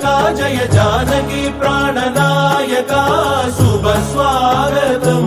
జగదానందకారకా జయ జానకి ప్రాణనాయక శుభ స్వాగతం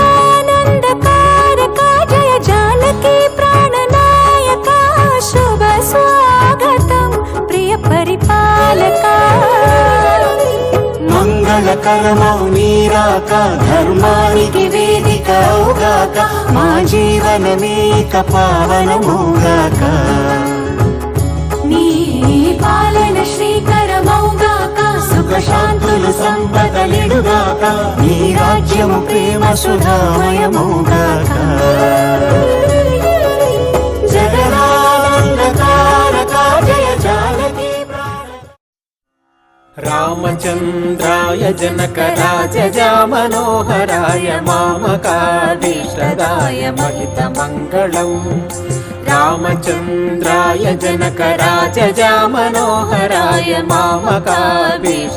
మంగళకరమౌ నీరాక ధర్మానికి వేదిక అవుగాక మా జీవనమేక పావనమౌగాక నీ పాలన శ్రీకరమౌగాక సుఖ శాంతులు సంపదలిడుగాక నీ రాజ్యము ప్రేమ సుధామయమౌ रामचन्द्राय जनकराय जा मनोहराय मामकानिष्टराय रामचन्द्राय जनकराय जा मनोहराय मामकाय